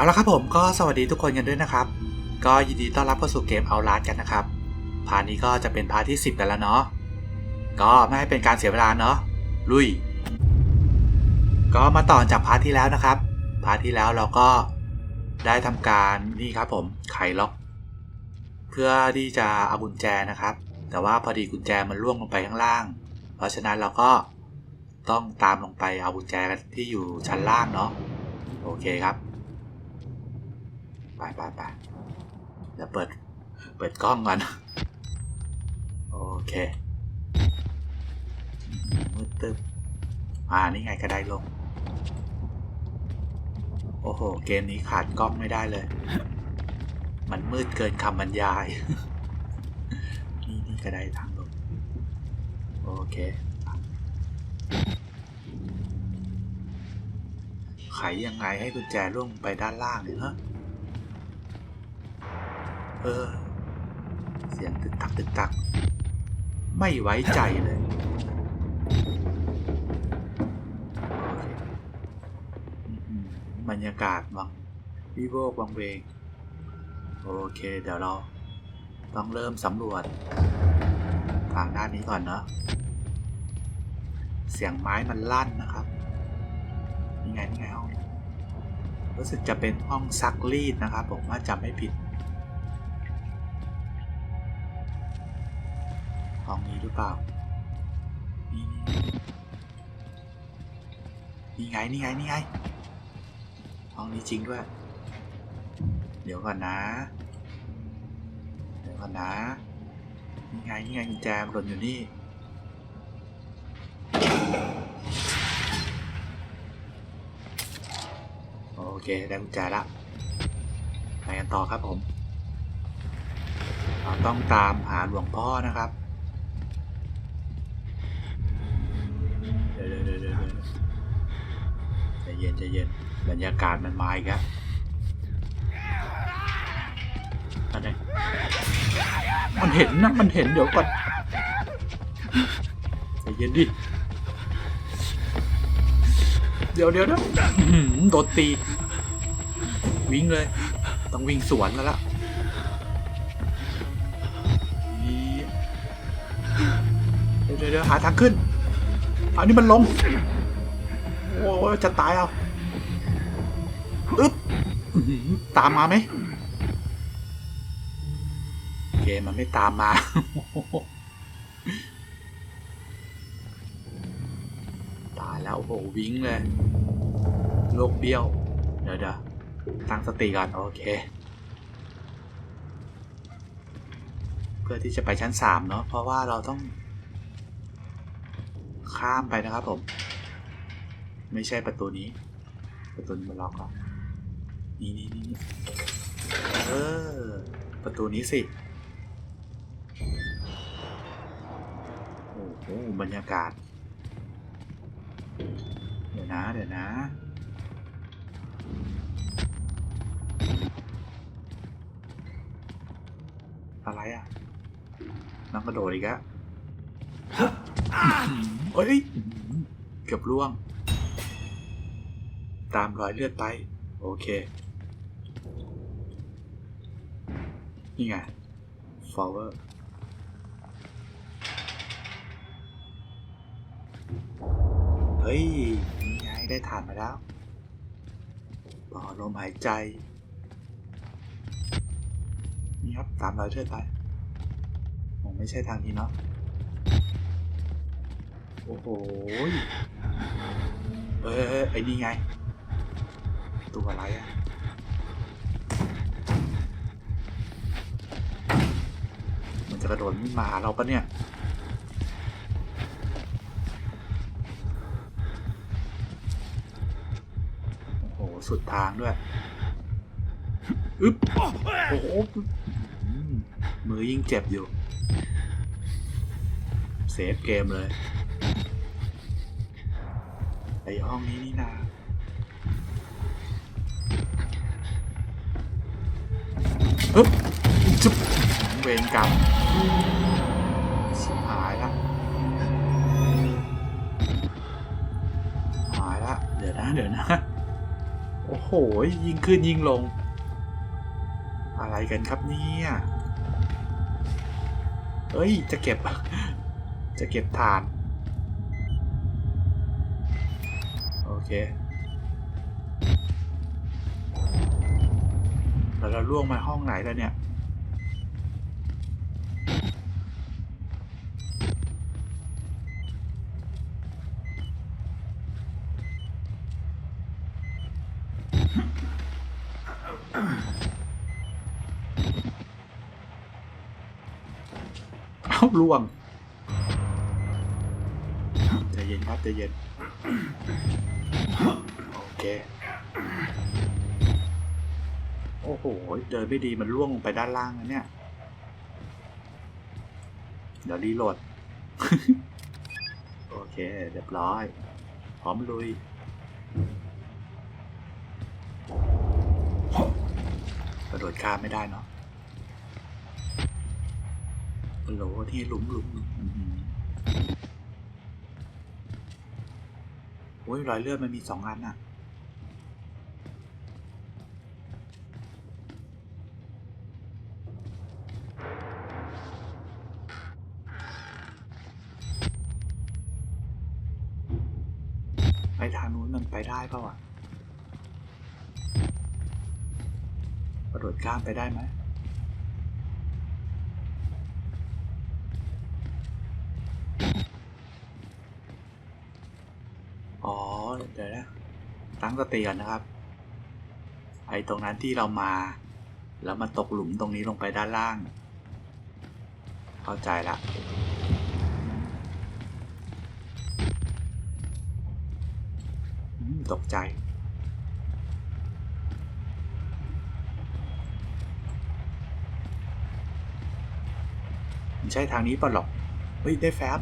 เอาละครับผมก็สวัสดีทุกคนกันด้วยนะครับ ก็ยินดีต้อนรับเข้าสู่เกมเอาลาดกันนะครับพาร์ทนี้ก็จะเป็นพาร์ทที่ 10 กันแล้วเนาะก็ไม่ให้เป็นการเสียเวลาเนาะลุย ก็มาต่อจากพาร์ทที่แล้วนะครับพาร์ทที่แล้วเราก็ได้ทำการนี่ครับผมไขล็อก เพื่อที่จะเอากุญแจนะครับ แต่ว่าพอดีกุญแจมันล่วงลงไปข้างล่าง เพราะฉะนั้นเราก็ต้องตามลงไปเอากุญแจที่อยู่ชั้นล่างเนาะโอเคครับ ไปไปไปเดี๋ยวเปิด เปิดกล้องก่อน โอเค มืดตึ๊บอ่า นี่ไงกระไดลง โอ้โห เกมนี้ขาดกล้องไม่ได้เลย มันมืดเกินคำบรรยาย นี่นี่กระไดทางลง โอเคไขยังไงให้กุญแจล่วงไปด้านล่างเนี่ยฮะ เออ เสียงตึกตักตึกตัก ไม่ไว้ใจเลย บรรยากาศวังวิโวกวังเวง โอเค เดี๋ยวเราต้องเริ่มสำรวจ ทางด้านนี้ก่อนเนาะ เสียงไม้มันลั่นนะครับนี่ไงนี่ไงห้องรู้สึกจะเป็นห้องซักรีดนะครับ ผมว่าจำไม่ผิด องนี้หรือเปล่า นี่นี่ไง นี่ไง นี่ไงห้องนี้จริงด้วย เดี๋ยวก่อนนะ เดี๋ยวก่อนนะ นี่ไง นี่ไงกุญแจมันหล่นอยู่นี่ โอเค ได้กุญแจแล้วไปกันต่อครับผม เราต้องตามหาหลวงพ่อนะครับ เย็นใจเย็นบรรยากาศมันมาอีกแล้วอันนี้มันเห็นนะมันเห็นเดี๋ยวก่อนใจเย็นดิเดี๋ยวเดี๋ยวเดี๋ยวโดนตี วิ่งเลย ต้องวิ่งสวนแล้วล่ะเดี๋ยวเดี๋ยวเดี๋ยวหาทางขึ้นอันนี้มันลง โอ้ยจะตายเอาอึ๊บตามมาไหมโอเคมันไม่ตามมาตายแล้วโอ้โหวิ่งเลยโลกเบี้ยว เดี๋ยวเดี๋ยวตั้งสติก่อนโอเค เพื่อที่จะไปชั้นสามเนาะเพราะว่าเราต้องข้ามไปนะครับผม ไม่ใช่ประตูนี้ ประตูนี้มันล็อกแล้วนี่นี่นี่นี่เออ ประตูนี้สิโอ้โหบรรยากาศ เดี๋ยวนะ เดี๋ยวนะอะไรอะน้องกระโดดอีกอะเอ้ย เกือบล่วง ตามรอยเลือดไป โอเค นี่ไง forward เฮ้ย นี่ไง ได้ฐานมาแล้ว ต่อลมหายใจ นี่ครับตามรอยเลือดไปคงไม่ใช่ทางนี้เนาะ โอ้โหเออไอ้นี่ไง ตัวอะไรอะมันจะกระโดดมาหาเราปะเนี่ยโอ้โหสุดทางด้วยอึ๊บโอ้โหมมือยิ่งเจ็บอยู่ เซฟเกมเลยไอห้องนี้นี่นา อึ๊บจุ๊บเวรกรรมชิบหายละหายละเดี๋ยวนะเดี๋ยวนะ โอ้โหโห ยิงขึ้นยิงลง อะไรกันครับเนี่ยเอ้ย จะเก็บ จะเก็บฐาน โอเค เราล่วงมาห้องไหนแล้วเนี่ยเอาล่วงใจเย็นครับใจเย็นโอเค โอ้โหเดินไม่ดีมันล่วงไปด้านล่างแล้วเนี่ย เดี๋ยวรีโหลด โอเค เรียบร้อย พร้อมลุย กระโดดข้ามไม่ได้เนาะฮัลโหลที่หลุมหลุมโอ้ยรอยเลือดมันมีสองอันอะไปทางนู้นมันไปได้ เปล่าอะกระโดดข้ามไปได้ไหมอ๋อ เดี๋ยวนะตั้งสติก่อนนะครับ ไอ้ตรงนั้นที่เรามา แล้วมาตกหลุมตรงนี้ลงไปด้านล่าง เข้าใจละ อืม ตกใจไม่ใช่ทางนี้ป่ะหรอก เฮ้ย ได้แฟ้ม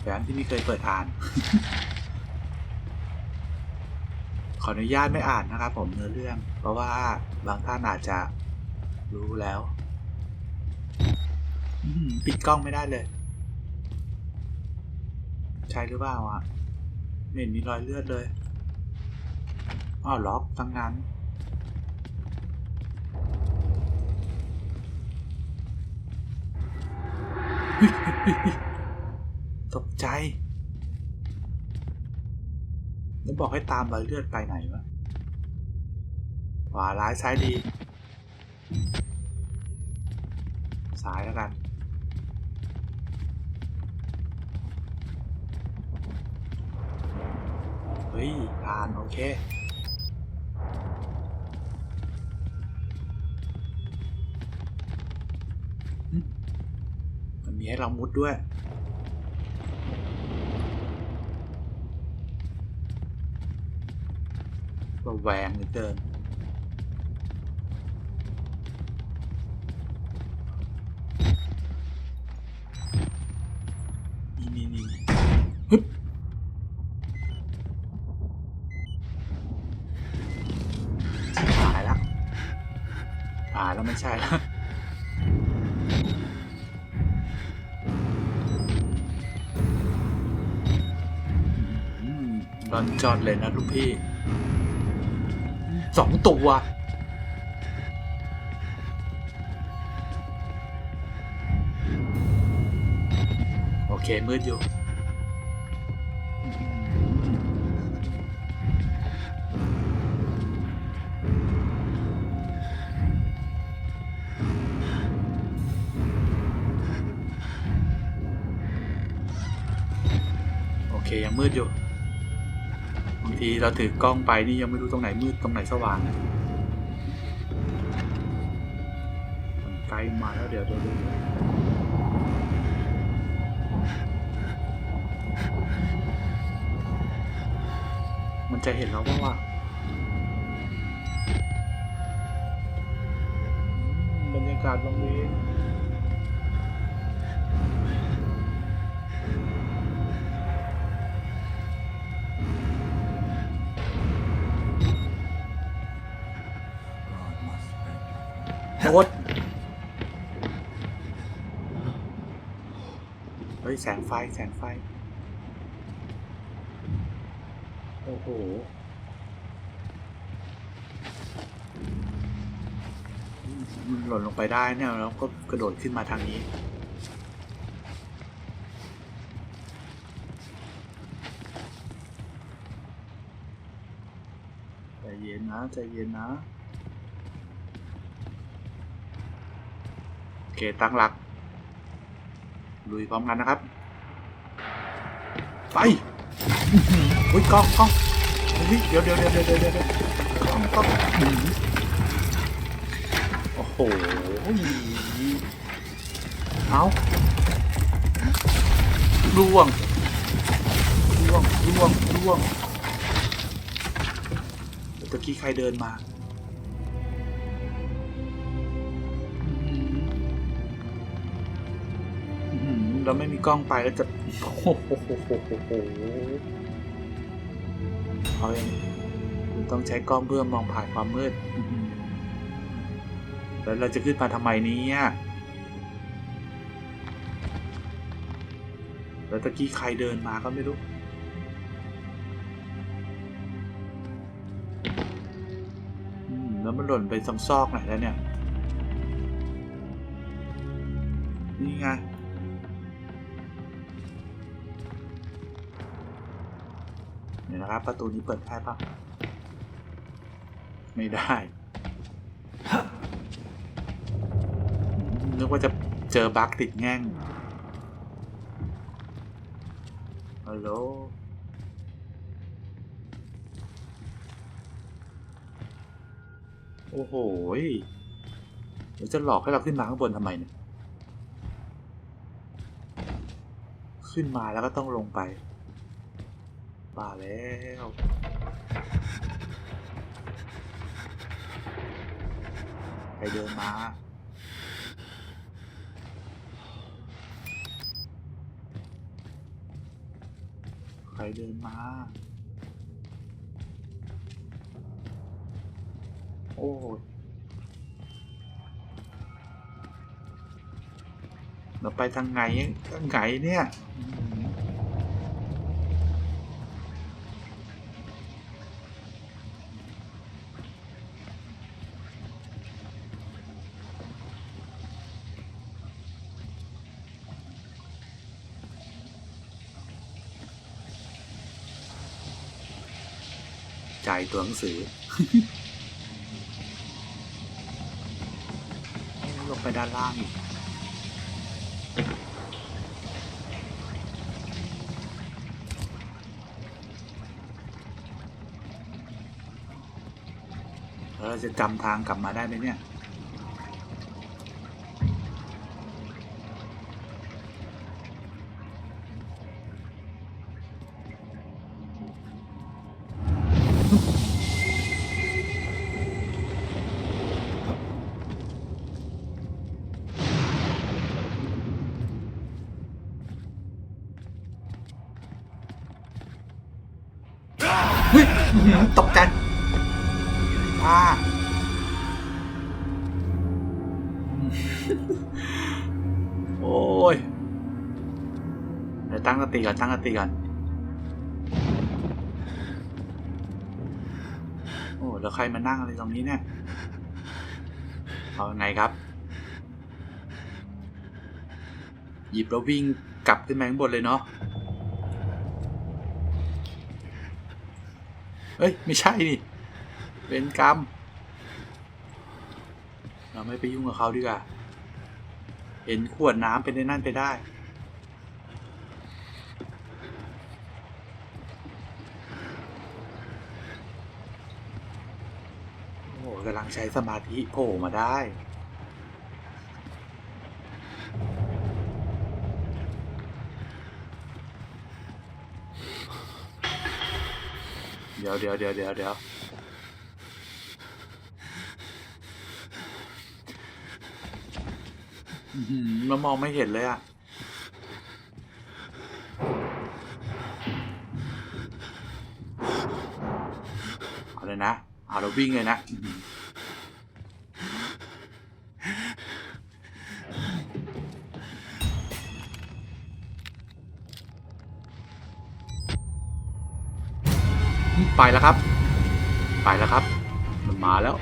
แฟ้มที่ไม่เคยเปิดอ่าน ขออนุญาตไม่อ่านนะครับผมเนื้อเรื่อง เพราะว่าบางท่านอาจจะรู้แล้วปิดกล้องไม่ได้เลย ใช่หรือเปล่าอะ ไม่เห็นมีรอยเลือดเลยอ้าวล็อกตั้งนั้นตกใจ แล้วบอกให้ตามรอยเลือดไปไหนวะขวาร้ายซ้ายดี ซ้ายแล้วกัน เฮ้ย ผ่านโอเค มันมีให้เรามุดด้วยระแวงเหลือเกิน จอดเลยนะลูกพี่สองตัวโอเคมืดอยู่ ทีเราถือกล้องไปนี่ยังไม่รู้ตรงไหนมืดตรงไหนสว่างนะไกลมาแล้วเดี๋ยวเดี๋ยวเดี๋ยวมันจะเห็นเราว่าว่ามบรรยากาศตรงนี้ โคตรเฮ้ยแสงไฟแสงไฟ โอ้โห หล่นลงไปได้เนี่ยแล้วก็กระโดดขึ้นมาทางนี้ ใจเย็นนะ ใจเย็นนะ เคตั้งหลักลุยพร้อมกันนะครับ ไปอุ้ยกล้องกล้องเฮ้ยเดี๋ยวเดี๋ยวเดี๋ยวเดี๋ยวเดี๋ยวเดี๋ยวกล้องกล้องโอ้โหเอาล่วงล่วงล่วงล่วงเดี๋ยวตะกี้ใครเดินมา เราไม่มีกล้องไปแล้วจะโอ้โหโอ้โหโอ้โหโหเอาเองต้องใช้กล้องเพื่อมองผ่านความมืด แล้วเราจะขึ้นมาทำไมนี้แล้วตะกี้ใครเดินมาก็ไม่รู้แล้วมันหล่นไปซซอกไหนแล้วเนี่ย นี่ไง นะครับ ประตูนี้เปิดได้ปะไม่ได้ นึกว่าจะเจอบั๊กติดแง่งฮัลโหลโอ้โหยเดี๋ยวจะหลอกให้เราขึ้นมาข้างบนทำไมเนี่ย ขึ้นมาแล้วก็ต้องลงไป ป่าแล้วใครเดินมาใครเดินมา โอ้ยเราไปทางไหนทางไหนเนี่ยายตัวหนังสือลงไปด้านล่างอีกเราจะจำทางกลับมาได้ไหมเนี่ย ตั้งสติก่อนตั้งสติก่อนโอ้แล้วใครมานั่งอะไรตรงนี้เนี่ยเอาไงครับ หยิบแล้ววิ่งกลับขึ้นมาข้างบนเลยเนาะเอ้ย ไม่ใช่นี่เป็นกรรม เราไม่ไปยุ่งกับเขาดีกว่า เห็นขวดน้ำเป็นในนั่นไปได้ โอ้โหกำลังใช้สมาธิโผล่มาได้ เดี๋ยวเดี๋ยวเดี๋ยวเดี๋ยวเดี๋ยวมันมองไม่เห็นเลยอะเอาเลยนะ เราวิ่งเลยนะไปแล้วครับ ไปแล้วครับ มันมาแล้ว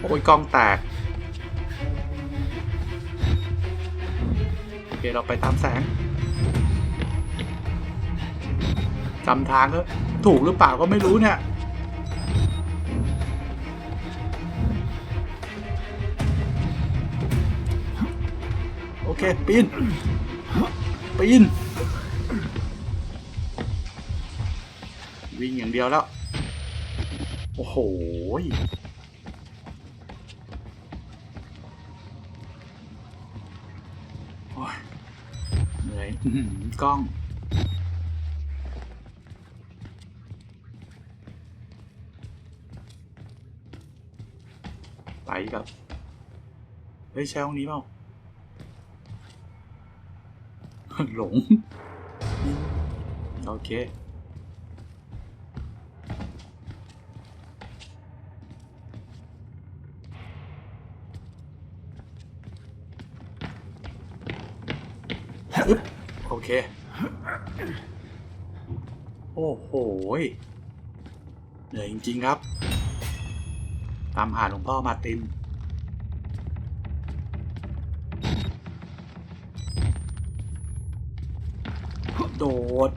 โอ้ยกล้องแตก โอเค เราไปตามแสง จำทางก็ถูกหรือเปล่าก็ไม่รู้เนี่ยโอเค ปีน ปีน วิ่งอย่างเดียวแล้ว โอ้โหเหนื่อยกล้อง กับ เฮ้ยใช่ห้องนี้เปล่าหลง โอเค โอเค โอ้โหเหนื่อยจริง ๆ ครับ ตามหาหลวงพ่อมาติน โดด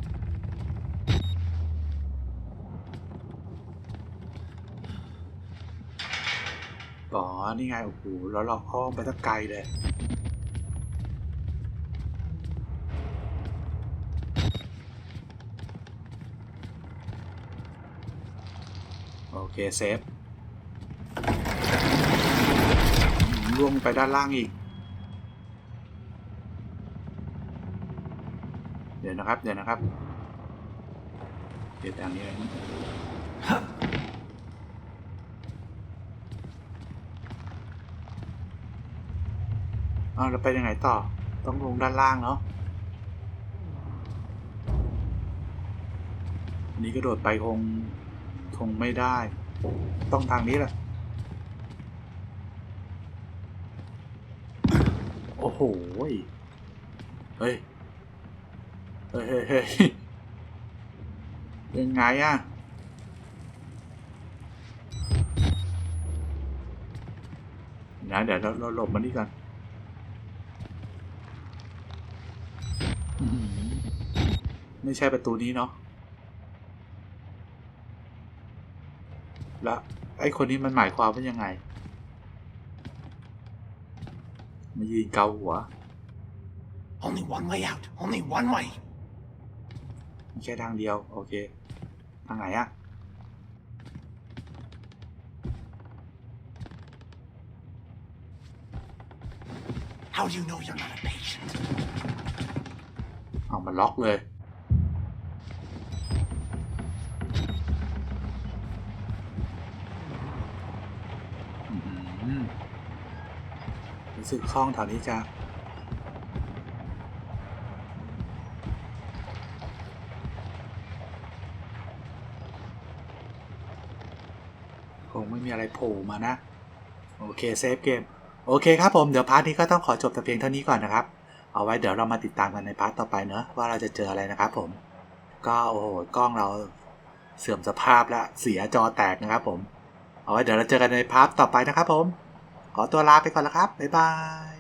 อ๋อ นี่ไง โอ้โห แล้วเราอ้อมไปตั้งไกลเลย โอเค เซฟอืมล่วงไปด้านล่างอีก เดี๋ยว นะครับ เดี๋ยวนะครับเดี๋ยวทางนี้เลยอ้าเราไปยังไงต่อ ต้องลงด้านล่างเนาะอันนี้กระโดดไปคงคงไม่ได้ ต้องทางนี้แหละ โอ้โห เฮ้ย ฮ้ยเฮ้ยยังไงอะนะเดี๋ยวเราเราหลบมานี่ก่อนไม่ใช่ประตูนี้เนาะแล้วไอ้คนนี้มันหมายความว่ายังไง มายืนเกาหัว Only one way out. Only one way. มีแค่ทางเดียว โอเค ทางไหนอะ How do you know you're not a patient? เอามาล็อกเลยอื้อหือรู้สึกคล่องแถวนี้จะคงไม่มีอะไร โผล่มานะ โอเคเซฟเกม โอเคครับผม เดี๋ยวพาร์ทนี้ก็ต้องขอจบแต่เพียงเท่านี้ก่อนนะครับ เอาไว้เดี๋ยวเรามาติดตามกันในพาร์ทต่อไปเนอะว่าเราจะเจออะไรนะครับผม ก็โอ้โหกล้องเราเสื่อมสภาพแล้วเสียจอแตกนะครับผม เอาไว้เดี๋ยวเราเจอกันในพาร์ทต่อไปนะครับผม ขอตัวลาไปก่อนแล้วครับบ๊ายบาย